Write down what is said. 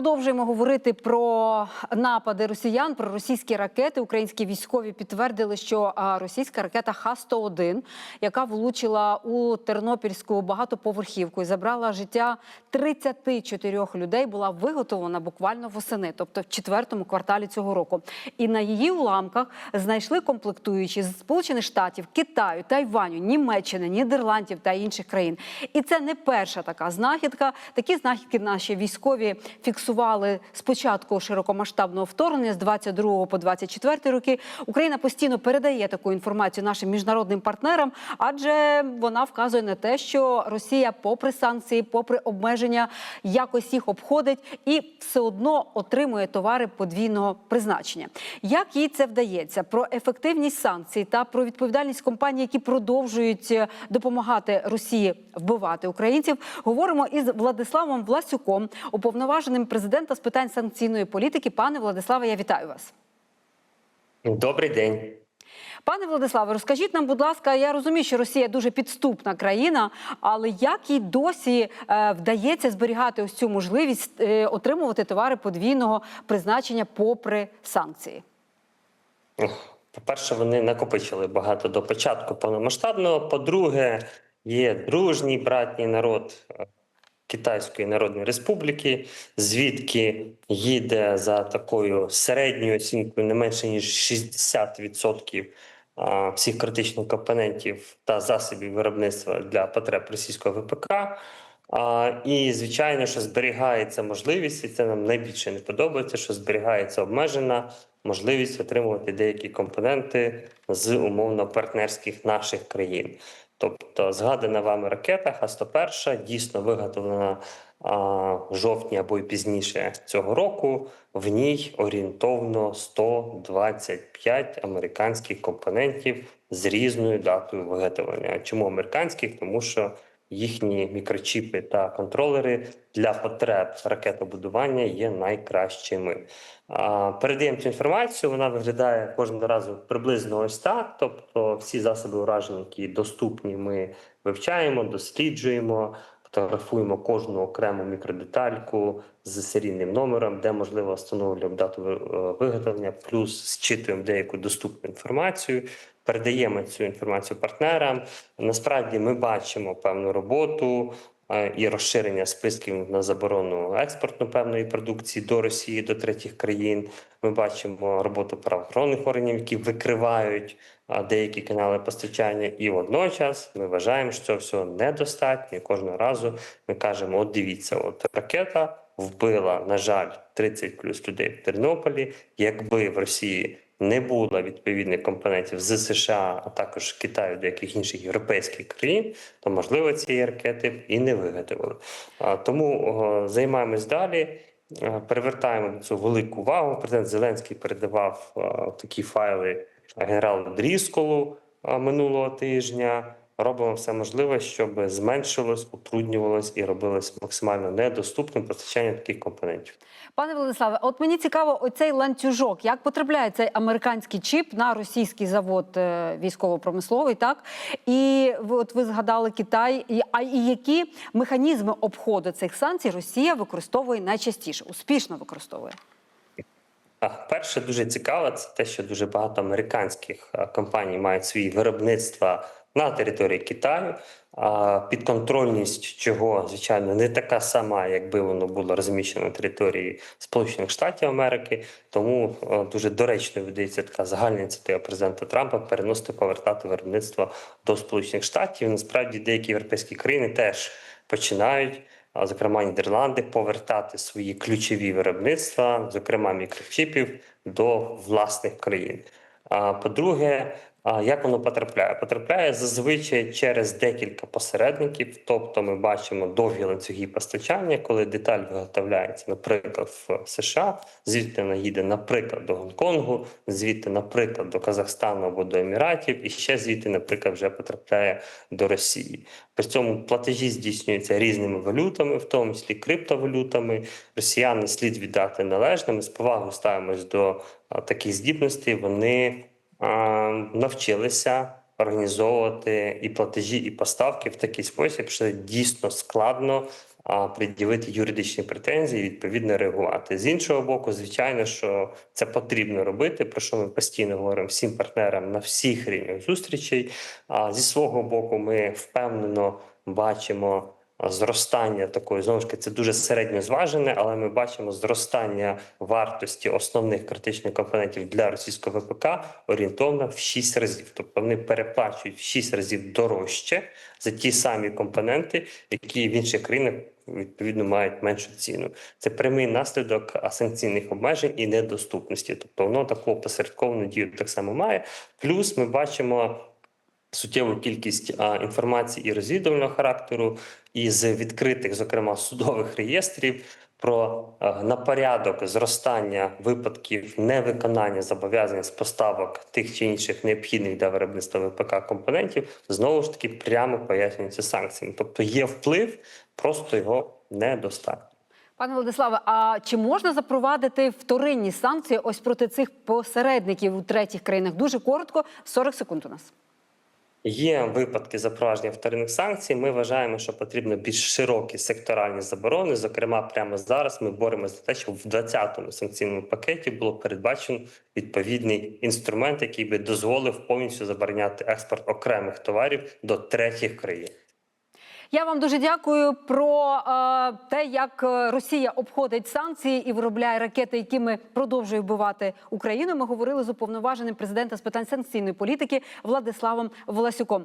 Продовжуємо говорити про напади росіян, про російські ракети. Українські військові підтвердили, що російська ракета Х-101, яка влучила у Тернопільську багатоповерхівку і забрала життя 34 людей, була виготовлена буквально восени, тобто в четвертому кварталі цього року. І на її уламках знайшли комплектуючі з Сполучених Штатів, Китаю, Тайваню, Німеччини, Нідерландів та інших країн. І це не перша така знахідка. Такі знахідки наші військові фіксували з початку широкомасштабного вторгнення з 22 по 24 роки. Україна постійно передає таку інформацію нашим міжнародним партнерам, адже вона вказує на те, що Росія, попри санкції, попри обмеження, якось їх обходить і все одно отримує товари подвійного призначення. Як їй це вдається? Про ефективність санкцій та про відповідальність компаній, які продовжують е, допомагати Росії вбивати українців, говоримо із Владиславом Власюком, уповноваженим президента з питань санкційної політики. Пане Владиславе, я вітаю вас. Добрий день. Пане Владиславе, розкажіть нам, будь ласка, я розумію, що Росія дуже підступна країна, але як їй досі е, вдається зберігати ось цю можливість е, отримувати товари подвійного призначення попри санкції? По-перше, вони накопичили багато до початку повномасштабного. По-друге, є дружній братній народ Китайської Народної Республіки, звідки їде за такою середньою оцінкою не менше ніж 60% всіх критичних компонентів та засобів виробництва для потреб російського ВПК. І звичайно, що зберігається можливість, і це нам найбільше не подобається, що зберігається обмежена можливість отримувати деякі компоненти з умовно партнерських наших країн. Тобто згадана вами ракета Х-101 дійсно виготовлена а, в жовтні або й пізніше цього року. В ній орієнтовно 125 американських компонентів з різною датою виготовлення. Чому американських? Тому що їхні мікрочіпи та контролери для потреб ракетобудування є найкращими. Передаємо цю інформацію. Вона виглядає кожного разу приблизно ось так. Тобто, всі засоби ураження, які доступні, ми вивчаємо, досліджуємо. Фотографуємо кожну окрему мікродетальку з серійним номером, де можливо встановлюємо дату е, виготовлення, плюс зчитуємо деяку доступну інформацію, передаємо цю інформацію партнерам. Насправді ми бачимо певну роботу е, і розширення списків на заборону експорту певної продукції до Росії, до третіх країн. Ми бачимо роботу правоохоронних органів, які викривають деякі канали постачання, і водночас ми вважаємо, що цього недостатньо. Кожного разу ми кажемо: от дивіться, от ракета вбила, на жаль, 30 плюс людей в Тернополі. Якби в Росії не було відповідних компонентів з США, а також Китаю, деяких інших європейських країн, то можливо цієї ракети і не виготовили. Тому займаємось далі. Перевертаємо цю велику увагу. Президент Зеленський передавав такі файли генералу Дрісколу минулого тижня. Робимо все можливе, щоб зменшилось, утруднювалось і робилось максимально недоступним постачання таких компонентів. Пане Владиславе, от мені цікаво, оцей ланцюжок, як потрапляє цей американський чіп на російський завод е, військово-промисловий, так? І от ви згадали Китай. І, а і які механізми обходу цих санкцій Росія використовує найчастіше, успішно використовує? Перше дуже цікаво, це те, що дуже багато американських е, компаній мають свої виробництва на території Китаю. А підконтрольність чого, звичайно, не така сама, якби воно було розміщено на території Сполучених Штатів Америки. Тому е, дуже доречно видається така загальна ініціатива президента Трампа переносити повертати виробництво до Сполучених Штатів. Насправді деякі європейські країни теж починають зокрема Нідерланди, повертати свої ключові виробництва, зокрема мікрочіпів, до власних країн. А по-друге, а як воно потрапляє? Потрапляє зазвичай через декілька посередників. Тобто, ми бачимо довгі ланцюги постачання, коли деталь виготовляється, наприклад, в США, звідти вона їде, наприклад, до Гонконгу, звідти, наприклад, до Казахстану або до Еміратів, і ще звідти, наприклад, вже потрапляє до Росії. При цьому платежі здійснюються різними валютами, в тому числі криптовалютами. Росіяни слід віддати належними. З повагою ставимось до таких здібностей. Вони навчилися організовувати і платежі, і поставки в такий спосіб, що дійсно складно пред'явити юридичні претензії, відповідно реагувати. З іншого боку, звичайно, що це потрібно робити, про що ми постійно говоримо всім партнерам на всіх рівнях зустрічей. А зі свого боку, ми впевнено бачимо зростання такої знову ж таки, це дуже середньо зважене, але ми бачимо зростання вартості основних критичних компонентів для російського ВПК орієнтовно в 6 разів. Тобто вони переплачують в 6 разів дорожче за ті самі компоненти, які в інших країнах відповідно мають меншу ціну. Це прямий наслідок санкційних обмежень і недоступності. Тобто воно таку посередковану дію так само має. Плюс ми бачимо суттєву кількість а, інформації і розвідувального характеру із відкритих, зокрема судових реєстрів. Про на порядок зростання випадків невиконання зобов'язань з поставок тих чи інших необхідних для виробництва ВПК компонентів знову ж таки прямо пояснюється санкціями. Тобто є вплив, просто його недостатньо. Пане Владиславе, а чи можна запровадити вторинні санкції ось проти цих посередників у третіх країнах? Дуже коротко, 40 секунд у нас. Є випадки запровадження вторинних санкцій. Ми вважаємо, що потрібно більш широкі секторальні заборони. Зокрема, прямо зараз ми боремося за те, щоб в 20-му санкційному пакеті було передбачено відповідний інструмент, який би дозволив повністю забороняти експорт окремих товарів до третіх країн. Я вам дуже дякую про е, те, як е, Росія обходить санкції і виробляє ракети, якими продовжує вбивати Україну. Ми говорили з уповноваженим президента з питань санкційної політики Владиславом Власюком.